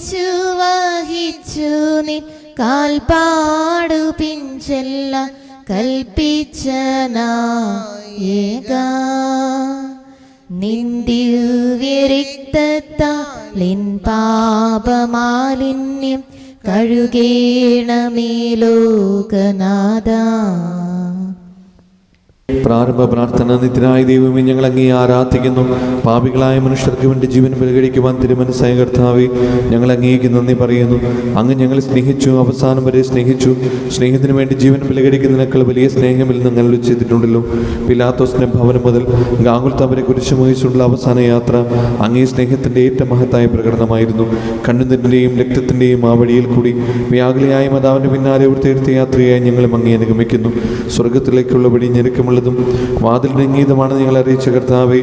കുരിശു വഹിച്ചു നിൻ കാൽപാടു പിഞ്ചെല്ല കൽപ്പിച്ച നായക. നിന്ദിവ്യരിക്തത്താലിൻ പാപമാലിന്യം കഴുകേണമേ ലോകനാഥ. പ്രാരംഭ പ്രാർത്ഥന നിത്യനായ ദൈവമേ ഞങ്ങൾ അങ്ങേ ആരാധിക്കുന്നു. പാപികളായ മനുഷ്യർക്ക് വേണ്ടി ജീവൻ പരിഗണിക്കുവാൻ തിരുമനസായ കർത്താവെ ഞങ്ങൾ അങ്ങേക്ക് നന്ദി പറയുന്നു. അങ്ങ് ഞങ്ങളെ സ്നേഹിച്ചു അവസാനം വരെ സ്നേഹിച്ചു. സ്നേഹത്തിന് വേണ്ടി ജീവൻ പരിഗണിക്കുന്നതിനേക്കാൾ വലിയ സ്നേഹമിൽ നിങ്ങൾ ചെയ്തിട്ടുണ്ടല്ലോ പിലാത്തോസിന്റെ ഭവനം മുതൽ ഗാകുൽത്താവരെ കുരിശു വഹിച്ചുള്ള അവസാന യാത്ര അങ്ങേ സ്നേഹത്തിന്റെ ഏറ്റവും മഹത്തായ പ്രകടനമായിരുന്നു. കണ്ണുനിന്റെയും രക്തത്തിന്റെയും ആ വഴിയിൽ കൂടി വ്യാകുലയായ മാതാവിന്റെ പിന്നാലെ ഒരു തീർത്ഥയാത്രയായി ഞങ്ങളും അങ്ങേ അനുഗമിക്കുന്നു. സ്വർഗത്തിലേക്കുള്ള വഴി ഞെരുക്കമുള്ളതും വാതിൽ രംഗീതമാണ് ഞങ്ങൾ അറിയിച്ച കർത്താവെ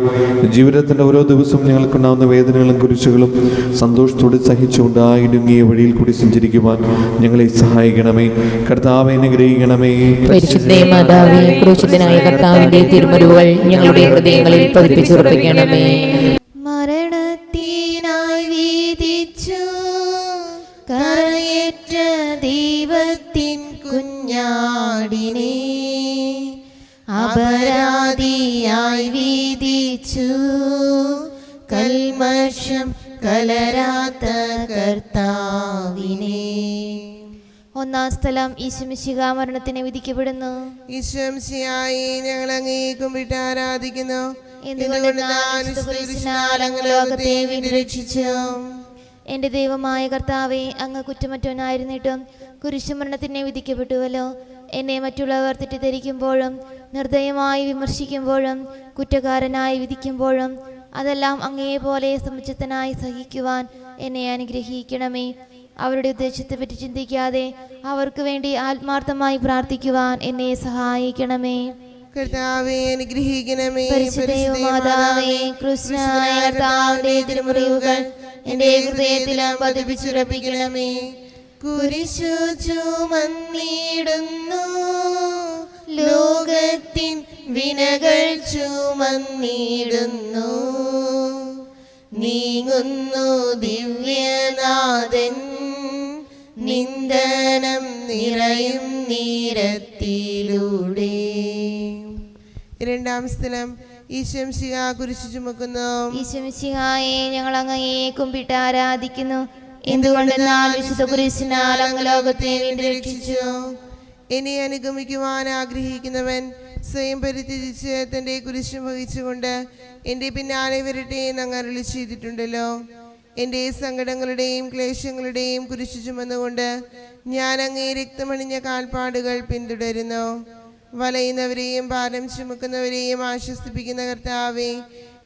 ജീവിതത്തിന്റെ ഓരോ ദിവസവും ഞങ്ങൾക്കുണ്ടാവുന്ന വേദനകളും കുരിശുകളും സന്തോഷത്തോടെ സഹിച്ചുകൊണ്ട് ആ ഇടുങ്ങിയ വഴിയിൽ കൂടി സഞ്ചരിക്കുവാൻ ഞങ്ങളെ സഹായിക്കണമേ. കർത്താവെ അനുഗ്രഹിക്കണമേ. പരിശുദ്ധേ മാതാവേ ക്രൂശിതനായ കർത്താവിന്റെ തിരുമരുകൾ ഞങ്ങളുടെ ഹൃദയങ്ങളിൽ പതിപ്പിച്ചുറപ്പിക്കണമേ. മരണത്തിനായി വീതിച്ചു കറയേറ്റ ദൈവത്തിൻ കുഞ്ഞാടിനെ അപരാധിയായി വീതിച്ചു. കൽമർഷം കലരാത്ത കർത്താവിനെ. ഒന്നാം സ്ഥലം ഈശുമിശിക മരണത്തിന് വിധിക്കപ്പെടുന്നു. ഈശ്വംശിയായി ഞങ്ങൾ അങ്ങേക്കും വിട്ട് ആരാധിക്കുന്നു. എന്റെ ദൈവമായ കർത്താവെ അങ്ങ് കുറ്റമറ്റവനായിരുന്നിട്ടും കുരിശുമരണത്തിനെ വിധിക്കപ്പെട്ടുവല്ലോ. എന്നെ മറ്റുള്ളവർ തെറ്റിദ്ധരിക്കുമ്പോഴും നിർദ്ദയമായി വിമർശിക്കുമ്പോഴും കുറ്റക്കാരനായി വിധിക്കുമ്പോഴും അതെല്ലാം അങ്ങേപോലെ സമുചിതനായി സഹിക്കുവാൻ എന്നെ അനുഗ്രഹിക്കണമേ. അവരുടെ ഉദ്ദേശത്തെപ്പറ്റി ചിന്തിക്കാതെ അവർക്ക് വേണ്ടി ആത്മാർത്ഥമായി പ്രാർത്ഥിക്കുവാൻ എന്നെ സഹായിക്കണമേ. കർത്താവെ അനുഗ്രഹിക്കണമേ. പരിശുദ്ധമാതാവേ കർത്താവിന്റെ തിരുമുറിവുകൾ എന്റെ ഹൃദയത്തിലും പതിപ്പിച്ചുറപ്പിക്കണമേ. കുരിശു ചുമന്നിടുന്നു ലോകത്തിൻ വിനകൾ ചുമന്നിടുന്നു. നീങ്ങുന്നു ദിവ്യനാഥൻ. നിന്ദനം നിറയും നീരത്തിലൂടെ. രണ്ടാം സ്ഥലം. ഈശംസിക കുരിശു ചുമക്കുന്നു. ഈശംശിഹായെ ഞങ്ങൾ അങ്ങയെ കുമ്പിട്ട് ആരാധിക്കുന്നു. എന്തുകൊണ്ടെന്നാൽ വിശുദ്ധ കുരിശിനാൽ അങ്ങ് രക്ഷിച്ചു. എന്നെ അനുഗമിക്കുവാൻ ആഗ്രഹിക്കുന്നവൻ സ്വയം പരിത്യജിച്ച് തന്റെ കുരിശ് വഹിച്ചുകൊണ്ട് എന്റെ പിന്നാലെ വരട്ടെ എന്ന് അങ്ങ് അരളി ചെയ്തിട്ടുണ്ടല്ലോ. എന്റെ സങ്കടങ്ങളുടെയും ക്ലേശങ്ങളുടെയും കുരിശു ചുമന്നുകൊണ്ട് ഞാൻ അങ്ങേ രക്തമണിഞ്ഞ കാൽപ്പാടുകൾ പിന്തുടരുന്നു. വലയുന്നവരെയും ഭാരം ചുമക്കുന്നവരെയും ആശ്വസിപ്പിക്കുന്ന കർത്താവെ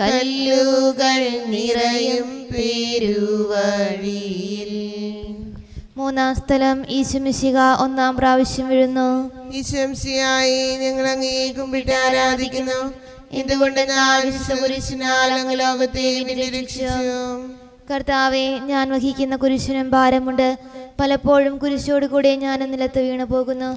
കല്ലുകൾ നിറയും പേരുവഴിയിൽ. മൂന്നാം സ്ഥലം ഈശുമിശിക ഒന്നാം പ്രാവശ്യം വീഴുന്നു. ഈശുംശിയായി ഞങ്ങൾ അങ്ങേ കുമ്പിട്ട് ആരാധിക്കുന്നു. എന്തുകൊണ്ട് ലോകത്തെ കർത്താവെ ഞാൻ വഹിക്കുന്ന കുരിശിനും ഭാരമുണ്ട്. പലപ്പോഴും കുരിശോട് കൂടെ ഞാൻ നിലത്ത് വീണു പോകുന്നു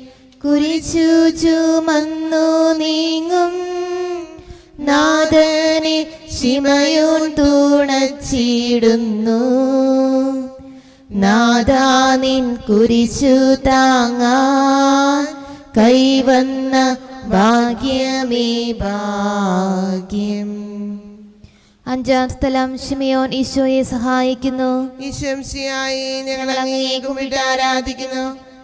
കുരിച്ചു ചുമന്നു നീങ്ങും. നാഥനെ ശിമയോൻ തുണച്ചിടുന്നു. നാദാ നിൻ കുരിശു താങ്ങാൻ കൈവന്ന ഭാഗ്യമേ ഭാഗ്യം. അഞ്ചാം സ്ഥലം ഷിമിയോൻ ഈശോയെ സഹായിക്കുന്നു. ഈശംസിയായി ഞങ്ങൾ അങ്ങേക്കും വിട്ട് ആരാധിക്കുന്നു.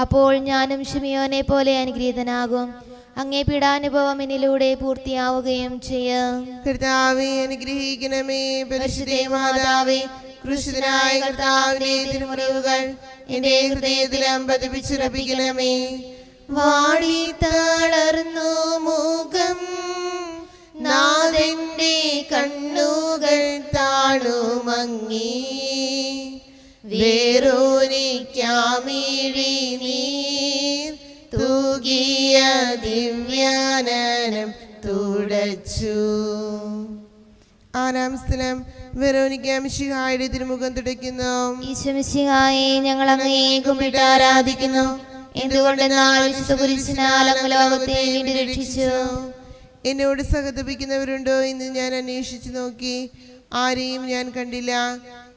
അപ്പോൾ ഞാനും ഷിമിയോനെ പോലെ അനുഗ്രഹീതനാകും. അങ്ങേ പീഡാനുഭവം എന്നിലൂടെ പൂർത്തിയാവുകയും ചെയ്യും. അനുഗ്രഹിക്കണമേ. പരിശുദ്ധേ മാതാവേ വാടി കണ്ണുകൾ താണുമങ്ങി വേറോനിക്കാമിഴി നീ തൂകിയ ദിവ്യാനനം തുടച്ചു. ആറാം സ്ഥലം വെറോനിക്ക മിശിഹായുടെ തിരുമുഖം തുടയ്ക്കുന്നു. ഈശ്വമിശിഹായെ ഞങ്ങൾ അങ്ങയെ കുമ്പിട്ട് ആരാധിക്കുന്നു. എന്തുകൊണ്ടെന്നാൽ വിശുദ്ധ കുരിശിനാൽ അങ്ങ് ലോകത്തെ രക്ഷിച്ചു. എന്നോട് സഹതപിക്കുന്നവരുണ്ടോ എന്ന് ഞാൻ അന്വേഷിച്ചു നോക്കി. ആരെയും ഞാൻ കണ്ടില്ല.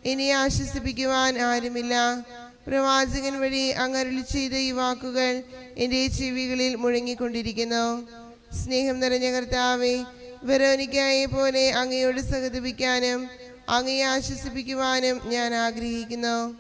എന്നെ ആശ്വസിപ്പിക്കുവാൻ ആരുമില്ല. പ്രവാചകൻ വഴി അങ്ങരുളി ചെയ്ത ഈ വാക്കുകൾ എന്റെ ചെവികളിൽ മുഴങ്ങിക്കൊണ്ടിരിക്കുന്നു. സ്നേഹം നിറഞ്ഞ കർത്താവെ വെറോനിക്കായെ പോലെ അങ്ങയോട് സഹതപിക്കാനും അങ്ങയെ ആശ്വസിപ്പിക്കുവാനും ഞാൻ ആഗ്രഹിക്കുന്നു.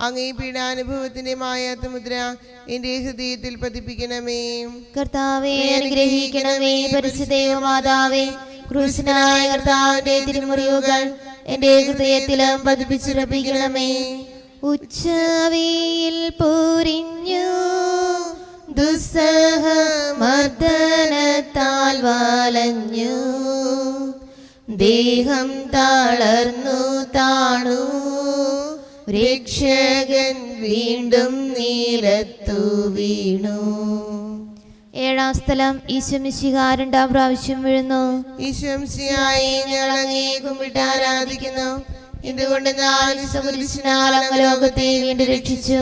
അങ്ങേ പീഡാനുഭവത്തിന്റെ മായാത്ത മുദ്ര എന്റെ ഹൃദയത്തിൽ പതിപ്പിക്കണമേ. കർത്താവേ അനുഗ്രഹിക്കണമേ പരിശുദ്ധ മാതാവേ ക്രൂശനായ കർത്താവിന്റെ തിരുമുറിവുകൾ എന്റെ ഹൃദയത്തിലും പതിപ്പിച്ചുറപ്പിക്കണമേ ഉച്ചവയിൽ പൊരിഞ്ഞു ദുസ്സഹ മർദ്ദനത്താൽ വാലഞ്ഞു. ദേഹം തളർന്നു താണു. രക്ഷകൻ വീണ്ടും നീലത്തു വീണു. ഏഴാം സ്ഥലം ഈശ്വമിശിക രണ്ടാം പ്രാവശ്യം വീഴുന്നു. ഈശ്വംശിയായി ഞങ്ങൾ അങ്ങേ കുമ്പിട്ട് ആരാധിക്കുന്നു. ലോകത്തെ വീണ്ടും രക്ഷിച്ചു?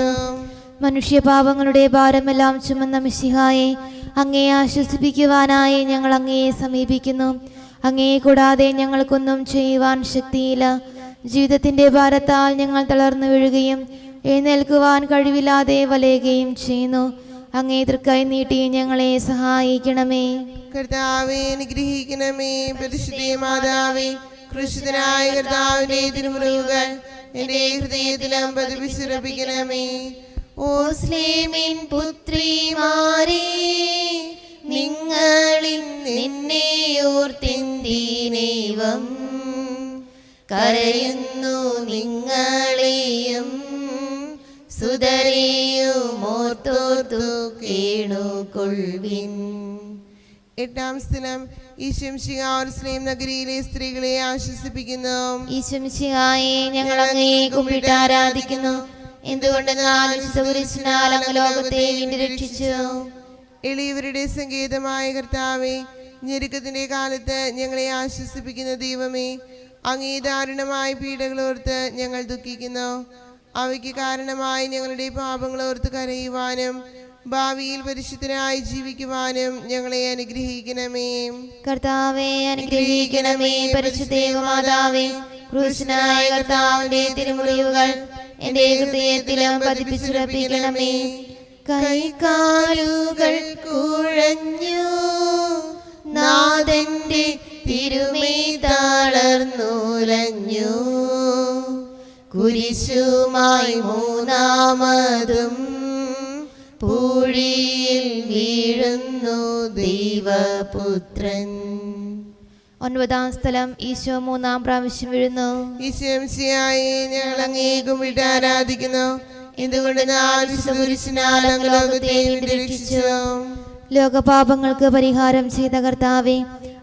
മനുഷ്യപാപങ്ങളുടെ ഭാരമെല്ലാം ചുമന്ന മിശിഹായെ അങ്ങയെ ആശ്വസിപ്പിക്കുവാനായി ഞങ്ങൾ അങ്ങയെ സമീപിക്കുന്നു. അങ്ങയെ കൂടാതെ ഞങ്ങൾക്കൊന്നും ചെയ്യുവാൻ ശക്തിയില്ല. ജീവിതത്തിന്റെ ഭാരത്താൽ ഞങ്ങൾ തളർന്നു വീഴുകയും എഴുന്നേൽക്കുവാൻ കഴിവില്ലാതെ വലയുകയും ചെയ്യുന്നു. അങ്ങേ തൃക്കൈ നീട്ടി ഞങ്ങളെ സഹായിക്കണമേ. കർത്താവേ അനുഗ്രഹിക്കണമേ. പരിശുദ്ധ മാതാവേ കൃഷിതനായ കർത്താവിനെ തിരുമുറുകൾ എന്റെ ഹൃദയത്തിലും പതിപ്പിച്ചുറപ്പിക്കണമേ ഓ സ്ലേമിൻ പുത്രിമാരെ നിങ്ങളിൽ നിന്നെ ഓർത്തെന്തീനേവം കരയുന്നു നിങ്ങളെയും സുതരെയും ഓർത്തോർത്തു കേണുകൊള്ളിൻ എട്ടാം സ്ഥലം ഈശംശികാർസ്ലേം നഗരിയിലെ സ്ത്രീകളെ ആശ്വസിപ്പിക്കുന്നു. ഈശ്വമിശിഹായെ ഞങ്ങൾ അങ്ങയെ കുമ്പിട്ട് ആരാധിക്കുന്നു. എന്തുകൊണ്ടെന്ന് അങ്ങ് ലോകത്തെ രക്ഷിച്ചു. എളിയവരുടെ സങ്കേതമായ കർത്താവെ ഞെരുക്കത്തിന്റെ കാലത്ത് ഞങ്ങളെ ആശ്വസിപ്പിക്കുന്ന ദൈവമേ അങ്ങേ ദാരുണമായ പീഡകളോർത്ത് ഞങ്ങൾ ദുഃഖിക്കുന്നു. അവയ്ക്ക് കാരണമായി ഞങ്ങളുടെ പാപങ്ങൾ ഓർത്ത് കരയുവാനും ഭാവിയിൽ പരിശുദ്ധനായി ജീവിക്കുവാനും ഞങ്ങളെ അനുഗ്രഹിക്കണമേ. കർത്താവെ അനുഗ്രഹിക്കണമേ. പരിശുദ്ധേവമാതാവേ ക്രൂശനായ കർത്താവിന്റെ തിരുമുറിവുകൾ എന്റെ ഹൃദയത്തിലും പതിപ്പിച്ചുറപ്പിക്കണമേ. കൈകാലുകൾ കുരിശുമായി മൂന്നാമതും പൂഴിയിൽ വീഴുന്നു ദൈവപുത്രൻ. ഒൻപതാം സ്ഥലം ഈശോ മൂന്നാം പ്രാവശ്യം വീഴുന്നു. ഈശംസിയായി ഞങ്ങൾ അങ്ങേക്കും വിട്ട് ആരാധിക്കുന്നു. രക്ഷിച്ചു ലോകപാപങ്ങൾക്ക് പരിഹാരം ചെയ്ത കർത്താവെ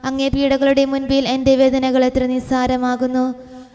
അങ്ങേ പീഡകളുടെ മുൻപിൽ എന്റെ വേദനകൾ എത്ര നിസ്സാരമാകുന്നു.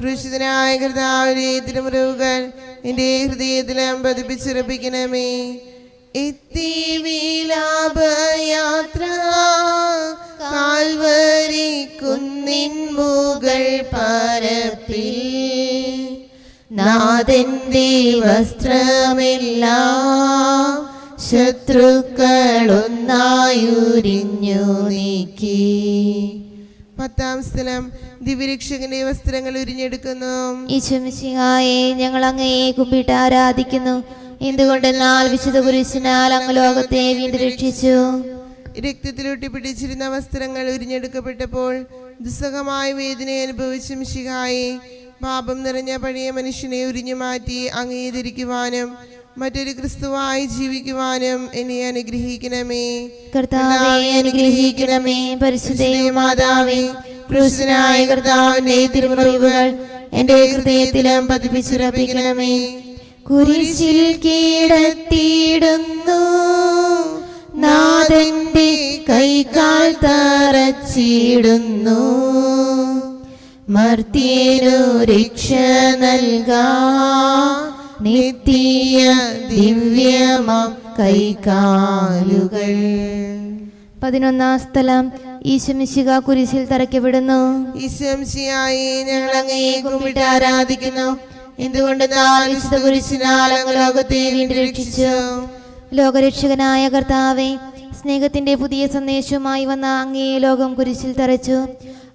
ക്രൂശിതനായ കർത്താവിന്റെ തിരുമുറിവുകൾ എന്റെ ഹൃദയത്തിലും പതിപ്പിച്ചുറപ്പിക്കണമേ. എത്തി കാൽവരി കുന്നിൻ മുകൾ പരപ്പിൽ നാഥന്റെ വസ്ത്രമെല്ലാം ശത്രുക്കളൊന്നായുരിഞ്ഞു നീക്കി. പത്താം സ്ഥലം ദിവ്യരക്ഷകന്റെ വസ്ത്രങ്ങൾ ഉരിഞ്ഞെടുക്കുന്നു. ഈശ്വമിശിഹായെ ഞങ്ങൾ അങ്ങയെ കുമ്പിട്ട് ആരാധിക്കുന്നു. എന്തുകൊണ്ടെന്നാൽ വിശുദ്ധ കുരിശിനാൽ അങ്ങ് ലോകത്തെ വീണ്ടും രക്ഷിച്ചു. രക്തത്തിലൊട്ടി പിടിച്ചിരുന്ന വസ്ത്രങ്ങൾ ഉരിഞ്ഞെടുക്കപ്പെട്ടപ്പോൾ ദുസ്സഹമായ വേദന അനുഭവിച്ച മിശിഹായി പാപം നിറഞ്ഞ പഴയ മനുഷ്യനെ ഉരിഞ്ഞു മാറ്റി അംഗീകരിക്കുവാനും മറ്റൊരു ക്രിസ്തുവായി ജീവിക്കുവാനും എന്നെ അനുഗ്രഹിക്കണമേ. കർത്താവെ അനുഗ്രഹിക്കണമേ. പരിശുദ്ധേ മാതാവേ ക്രിസ്തുനായ കർത്താവിന്റെ തിരുമുറിവുകൾ എന്റെ ഹൃദയത്തിലും പതിപ്പിച്ചുറപ്പിക്കണമേ. കുരിശിൽ കീടത്തിയിടുന്നു. നാഥന്റെ കൈകാൽ തറച്ചിടുന്നു. മർത്തിയനു രക്ഷ നൽകാ. നിത്യ ദിവ്യമ കൈകാലുകൾ പതിനൊന്നാം സ്ഥലം ഈശമിശിക കുരിശിൽ തറയ്ക്കപ്പെടുന്നു ഈശംശിയായി ഞങ്ങൾ അങ്ങയെ കുമ്പിട്ട് ആരാധിക്കുന്നു. എന്തുകൊണ്ട് വിശുദ്ധ കുരിശിനാൽ അങ്ങ് ലോകത്തെ വീണ്ടും രക്ഷിച്ചു? ലോകരക്ഷകനായ കർത്താവെ സ്നേഹത്തിന്റെ പുതിയ സന്ദേശവുമായി വന്ന അങ്ങേ ലോകം കുരിശിൽ തറച്ചു.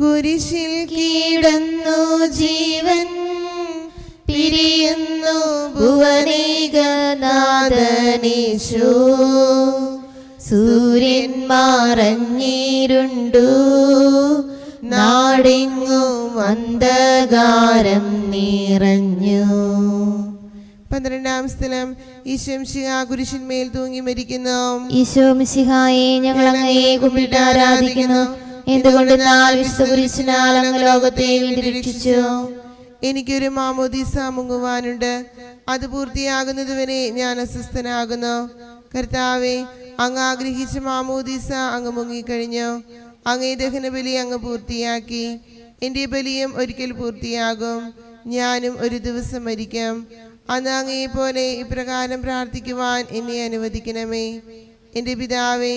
കുരിശിൽ കീടന്നു ജീവൻ പിരിയുന്നു ഭുവനേകനാഥനീശോ. സൂര്യൻ മറഞ്ഞിരുണ്ടു നാടിങ്ങു അന്ധകാരം നിറഞ്ഞു. പന്ത്രണ്ടാം സ്ഥലം ഈശോംശിഹ കുരിശിന്മേൽ തൂങ്ങി മരിക്കുന്നു. ഈശോംശിഹായെ ഞങ്ങൾ അങ്ങയെ കുമ്പിട്ട് ആരാധിക്കുന്നു. എന്തുകൊണ്ടെന്നാൽ ലോകത്തെ വേണ്ടി രക്ഷിച്ചു? എനിക്കൊരു മാമോദീസ മുങ്ങുവാനുണ്ട്. അത് പൂർത്തിയാകുന്നതുവരെ ഞാൻ അസ്വസ്ഥനാകുന്നു. കർത്താവെ അങ്ങ് ആഗ്രഹിച്ച മാമോദീസ അങ്ങ് മുങ്ങിക്കഴിഞ്ഞു. അങ്ങേ ദഹനബലി അങ്ങ് പൂർത്തിയാക്കി. എന്റെ ബലിയും ഒരിക്കൽ പൂർത്തിയാകും. ഞാനും ഒരു ദിവസം മരിക്കാം. അന്ന് അങ്ങേ പോലെ ഇപ്രകാരം പ്രാർത്ഥിക്കുവാൻ എന്നെ അനുവദിക്കണമേ. എന്റെ പിതാവേ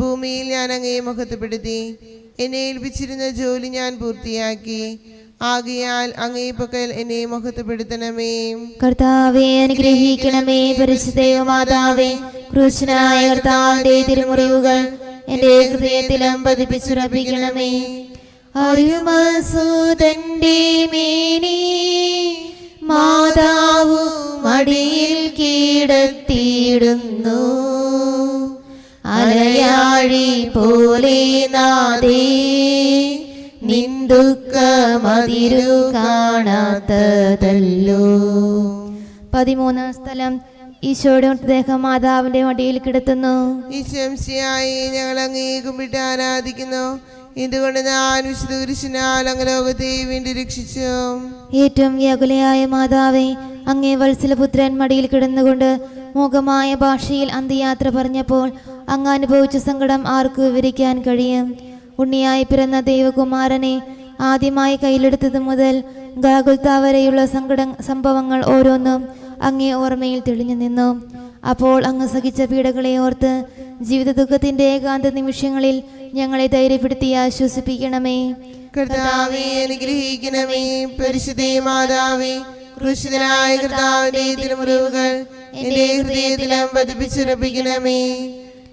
ഭൂമിയിൽ ഞാൻ അങ്ങയെ മഹത്വപ്പെടുത്തി എന്നെ ഏൽപ്പിച്ചിരുന്ന ജോലി ഞാൻ പൂർത്തിയാക്കി. ആകയാൽ അങ്ങേ എന്നെ മഹത്വപ്പെടുത്തണമേ. കർത്താവെ അനുഗ്രഹിക്കണമേ പരിശുദ്ധയോ മാതാവേ ക്രൂശനായ കർത്താവിന്റെ തിരുമുറിവുകൾ എന്റെ ഹൃദയത്തിലും പതിപ്പിച്ചുറപ്പിക്കണമേ. അരുമസൂതന്റെ മേനി മാതാവു മടിയിൽ കീടത്തിയിടുന്നു. അലയാഴി പോലെ നാദേ നിന്ദുക്കമതിരു കാണാത്തതല്ലോ. പതിമൂന്നാം സ്ഥലം ഈശോയുടെ മൃതദേഹം മാതാവിന്റെ മടിയിൽ കിടത്തുന്നു. ഈശംശിയായി ഞങ്ങൾ അങ്ങേ കുമ്പിട്ട് ആരാധിക്കുന്നു. എന്തുകൊണ്ട് ഞാൻ വിശുദ്ധ കുരിശിനാൽ അങ്ങ് ലോകത്തെ വീണ്ടും രക്ഷിച്ചു? ഏറ്റവും വ്യാകുലയായ മാതാവേ അങ്ങേ വത്സലപുത്രൻ മടിയിൽ കിടന്നുകൊണ്ട് മൂകമായ ഭാഷയിൽ അന്ത്യയാത്ര പറഞ്ഞപ്പോൾ അങ്ങ് അനുഭവിച്ച സങ്കടം ആർക്ക് വിവരിക്കാൻ കഴിയും? ഉണ്ണിയായി പിറന്ന ദൈവകുമാരനെ ആദ്യമായി കയ്യിലെടുത്തത് മുതൽ ഗാകുൽത്ത വരെയുള്ള സങ്കട സംഭവങ്ങൾ ഓരോന്നും അങ്ങേ ഓർമ്മയിൽ തെളിഞ്ഞു നിന്നു. അപ്പോൾ അങ്ങ് സഹിച്ച പീഡകളെ ഓർത്ത് ജീവിത ദുഃഖത്തിന്റെ ഏകാന്ത നിമിഷങ്ങളിൽ ഞങ്ങളെ ധൈര്യപ്പെടുത്തി ആശ്വസിപ്പിക്കണമേ. കർത്താവെ അനുഗ്രഹിക്കണമേ. പരിശുദ്ധേ മാതാവേ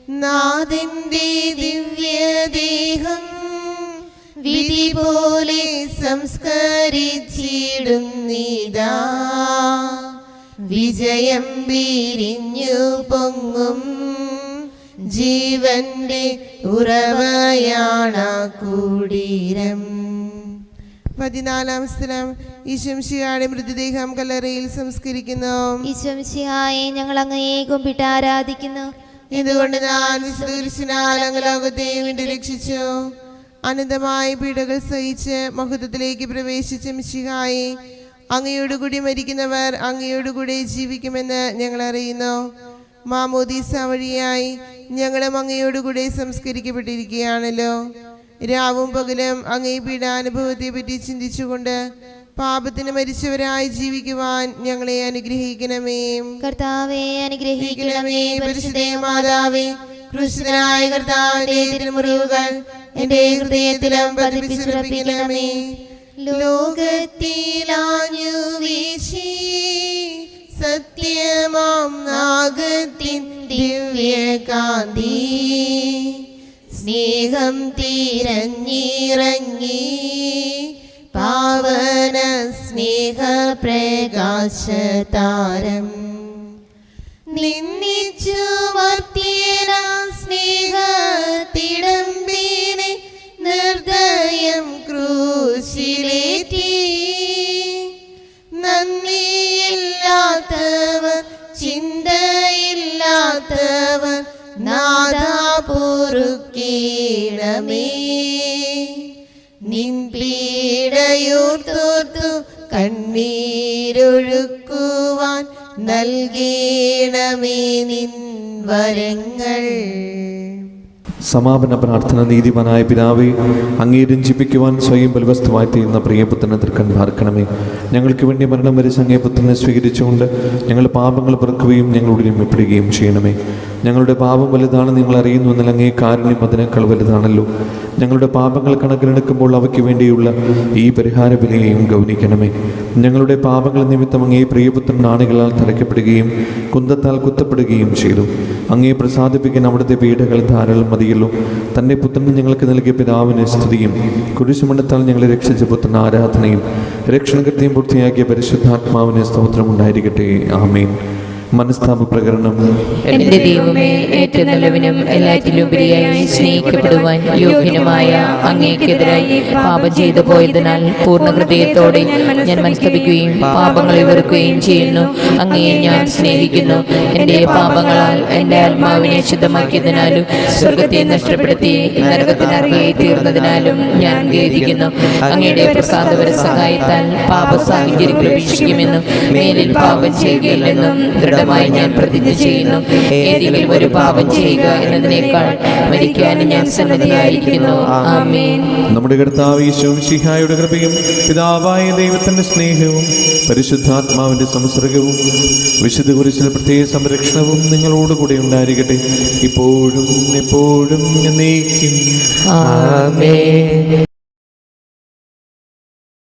നാഥന്റെ ദിവ്യദേഹം വിധി പോലെ സംസ്കരിച്ചിടുന്നിതാ. വിജയം വിരിഞ്ഞു പൊങ്ങും ജീവന്റെ ഉറവയാണ കൂടീരം. പതിനാലാം സ്ഥലം. ഈശംശിയായ മൃതദേഹം കല്ലറയിൽ സംസ്കരിക്കുന്നു. ഈശംശിയായ ഞങ്ങൾ അങ്ങയെ കുമ്പിട്ട് ആരാധിക്കുന്നു ഇതുകൊണ്ട് ഞാൻ വിശുദ്ധീർശനാൽ അങ്ങ് ലോകത്തെ വീണ്ടും രക്ഷിച്ചു. അനന്തമായ പീഡകൾ സഹിച്ച് മഹുദത്തിലേക്ക് പ്രവേശിച്ച മിശിഹായി. അങ്ങയോടുകൂടി മരിക്കുന്നവർ അങ്ങയോടുകൂടി ജീവിക്കുമെന്ന് ഞങ്ങൾ അറിയുന്നു മാമോദീസ വഴിയായി ഞങ്ങളും അങ്ങയോടുകൂടി സംസ്കരിക്കപ്പെട്ടിരിക്കുകയാണല്ലോ. രാവും പകലും അങ്ങേ പീഡാനുഭവത്തെ പറ്റി ചിന്തിച്ചുകൊണ്ട് പാപത്തിന് മരിച്ചവരായി ജീവിക്കുവാൻ ഞങ്ങളെ അനുഗ്രഹിക്കണമേ. കർത്താവേ അനുഗ്രഹിക്കണമേ. ഗ്രഹിക്കണമേ പരിശുദ്ധേ മാതാവേ കൃഷ്ണനായ കർത്താവിന്റെ തിരുമുറിവുകൾ എന്റെ ഹൃദയത്തിലും പതിപ്പിച്ചുറപ്പിക്കണമേ. ലോകത്തിലാഞ്ഞു വീശി സത്യമാം നാഗത്തിൻ ദിവ്യ കാന്തി സ്നേഹം തിരഞ്ഞിറങ്ങി പ്രകാശതാരം. നിന്നിച്ചു മർത്തിയന സ്നേഹത്തിടമ്പിനെ നിർദ്ദയം ക്രൂശിലേറ്റി. നന്ദിയില്ലാത്തവർ ചിന്തയില്ലാത്തവർ നാദാ പൊറുക്കീണമേ നിൻ പീഡയൂർത്തോർത്തു കണ്ണീരൊഴുക്കുവാൻ നൽകണമേ നിൻ വരങ്ങൾ. സമാപന പ്രാർത്ഥന നീതിമാനായ പിതാവെ അങ്ങേ രഞ്ജിപ്പിക്കുവാൻ സ്വയം ബലവസ്തുവായി തീരുന്ന പ്രിയപുത്രനെ തൃക്കൺ പാർക്കണമേ ഞങ്ങൾക്ക് വേണ്ടി മരണം വരെ അങ്ങേപുത്രനെ സ്വീകരിച്ചുകൊണ്ട് ഞങ്ങൾ പാപങ്ങൾ പിറക്കുകയും ഞങ്ങളോട് രമ്യപ്പെടുകയും ചെയ്യണമേ. ഞങ്ങളുടെ പാപം വലുതാണ് നിങ്ങൾ അറിയുന്നു എന്നാൽ അങ്ങേ കാരുണ്യം അതിനേക്കാൾ വലുതാണല്ലോ. ഞങ്ങളുടെ പാപങ്ങൾ കണക്കിലെടുക്കുമ്പോൾ അവയ്ക്ക് വേണ്ടിയുള്ള ഈ പരിഹാര വിലയെയും ഗൗനിക്കണമേ. ഞങ്ങളുടെ പാപങ്ങൾ നിമിത്തം അങ്ങേ പ്രിയപുത്രൻ നാണികളാൽ തലയ്ക്കപ്പെടുകയും കുന്തത്താൽ കുത്തപ്പെടുകയും ചെയ്തു. അങ്ങേ പ്രസാദിപ്പിക്കാൻ അവിടുത്തെ പീഠകൾ ധാരാളം മതിയല്ലോ. തന്റെ പുത്രന് ഞങ്ങൾക്ക് നൽകിയ പിതാവിന് സ്തുതിയും. കുരിശുമണ്ണത്താൽ ഞങ്ങളെ രക്ഷിച്ച പുത്രൻ ആരാധനയും. രക്ഷണകൃത്യം പൂർത്തിയാക്കിയ പരിശുദ്ധാത്മാവിന് സ്തോത്രം ഉണ്ടായിരിക്കട്ടെ. ആമേൻ. മനസ്താപ പ്രകരണം എന്റെ ദൈവമേ ഏറ്റവും നല്ലവനും എല്ലാറ്റിലുപരിയായി സ്നേഹിക്കപ്പെടുവാൻ യോഗ്യനുമായ അങ്ങേക്കെതിരായി പാപം ചെയ്തു പോയതിനാൽ പൂർണ ഹൃദയത്തോടെ ഞാൻ മനസ്തപിക്കുകയും പാപങ്ങളെ വെറുക്കുകയും ചെയ്യുന്നു. അങ്ങയെ ഞാൻ സ്നേഹിക്കുന്നു. എന്റെ പാപങ്ങളാൽ എന്റെ ആത്മാവിനെ ശുദ്ധമാക്കിയതിനാലും സ്വർഗത്തെ നഷ്ടപ്പെടുത്തി നരകത്തിനറിയായി തീർന്നതിനാലും ഞാൻ ഖേദിക്കുന്നു അങ്ങയുടെ പ്രസാദപര സഹായത്താൽ പാപ സാഹചര്യങ്ങൾ ഉപേക്ഷിക്കുമെന്നും മേലിൽ പാപം ചെയ്യുകയില്ലെന്നും ദൃഢ ഫലമായി ഞാൻ പ്രതിജ്ഞ ചെയ്യുന്നു. ഏതെങ്കിലും ഒരു പാപം ചെയ്യുക എന്നതിനേക്കാൾ മരിക്കാനും ഞാൻ സന്നദ്ധയായിരിക്കുന്നു. നമ്മുടെ കർത്താവ് ശിഹായുടെ കൃപയും പിതാവായ ദൈവത്തിന്റെ സ്നേഹവും പരിശുദ്ധാത്മാവിന്റെ സംസർഗവും വിശുദ്ധ കുറിച്ചിന് പ്രത്യേക സംരക്ഷണവും നിങ്ങളോടുകൂടെ ഉണ്ടായിരിക്കട്ടെ. ഇപ്പോഴും എപ്പോഴും എന്നേക്കും ആമേൻ.